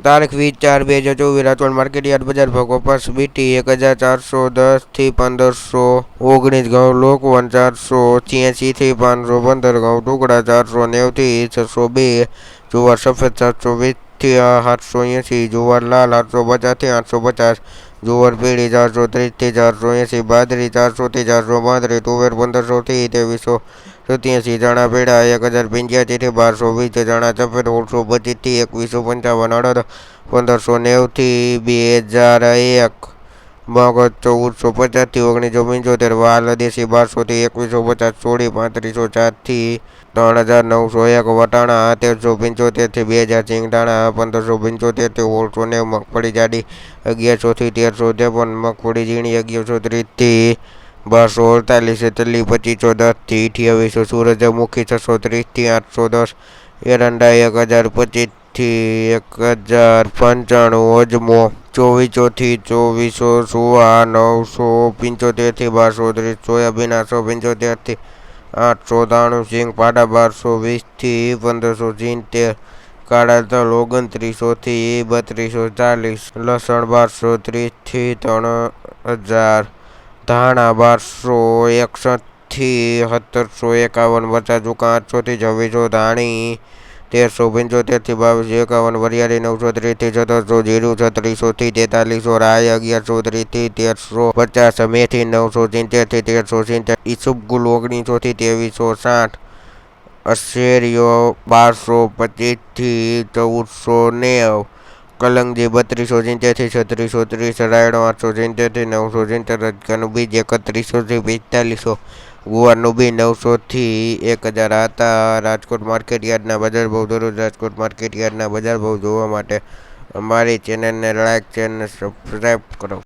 તારીખ વીસ ચાર બે હજાર ચોવીસ રાજકોટ માર્કેટ યાર્ડ બજાર ભાવ કપાસ બીટી એક હજાર ચારસો દસથી પંદરસો ઓગણીસ ઘઉં લોકવન ચારસો છ્યાસીથી પાંચસો, પંદર ઘઉં ટુકડા ચારસો નેવથી છસો બે, જુવાર સફેદ સાતસો વીસથી સાતસો એંસી જુવાર લાલ આઠસો પચાસથી આઠસો પચાસ, જુવાર પીળી ચારસો ત્રીસથી ચારસો એંસી બાદરી ચારસોથી ચારસો પાંત્રીસ, તુવેર પંદરસોથી ત્રેવીસો સત્યાસી ચણા પીળા એક હજાર પંચ્યાસીથી બારસો વીસ ચણા સફેદ ઓળસો પચીસથી એકવીસો પંચાવન, અડદ પંદરસો નેવથી બે હજાર એક. મગજ ચૌદસો પચાસથી ઓગણીસો પંચોતેર, વાલ દેશી બારસોથી એકવીસો પચાસ, સોળી પાંત્રીસો ચારથી ત્રણ હજાર નવસો એક, વટાણા તેરસો પંચોતેરથી બે હજાર સિંગદાણા, પંદરસો પંચોતેરથી ઓળસો ને મગફળી જાડી અગિયારસોથી તેરસો ત્રેપન, મગફળી ઝીણી અગિયારસો ત્રીસથી બારસો અડતાલીસ તલી પચીસો દસથી અઠ્યાવીસો સૂરજમુખી છસો ત્રીસથી આઠસો દસ, એરંડા એક હજાર પચીસથી એક હજાર પંચાણું અજમો ચોવીસોથી ચોવીસો સુવા નવસો પંચોતેરથી બારસો ત્રીસ સોયાબીન આઠસો પંચોતેરથી આઠસો ત્રાણું સિંગ પાડા બારસો વીસથી પંદરસો સિત્તેર કાળા તલ ઓગણત્રીસોથી બત્રીસો ચાલીસ, લસણ બારસો ત્રીસથી ત્રણ હજાર, ધાણા બારસો એકસઠથી સત્તરસો એકાવન, મરચાં ચૂકા આઠસોથી છવ્વીસો, ધાણી તેરસો પંચોતેરથી બાવીસો એકાવન, વરિયાળી નવસો ત્રીસથી સત્તરસો જીરું છત્રીસોથી તેતાલીસો રાય અગિયારસો ત્રીસથી તેરસો પચાસ, મેથી નવસો સિત્તેરથી તેરસો સિત્તેર ઈસબગુલ ઓગણીસોથી ત્રેવીસો સાઠ, અશેરીઓ બારસો પચીસથી ચૌદસો નેવ કલંજી બત્રીસો સિત્તેરથી છત્રીસો ત્રીસ, રાયડો આઠસો સિત્તેરથી નવસો સિત્તેર, રજકાનું બીજ એકત્રીસોથી પિસ્તાલીસો, ગુવારનું બી નવસોથી એક હજાર હતા. રાજકોટ માર્કેટ યાર્ડના બજાર ભાવ દરરોજ રાજકોટ માર્કેટ યાર્ડના બજાર ભાવ જોવા માટે અમારી ચેનલને લાઇક ચેનલ સબસ્ક્રાઈબ કરો.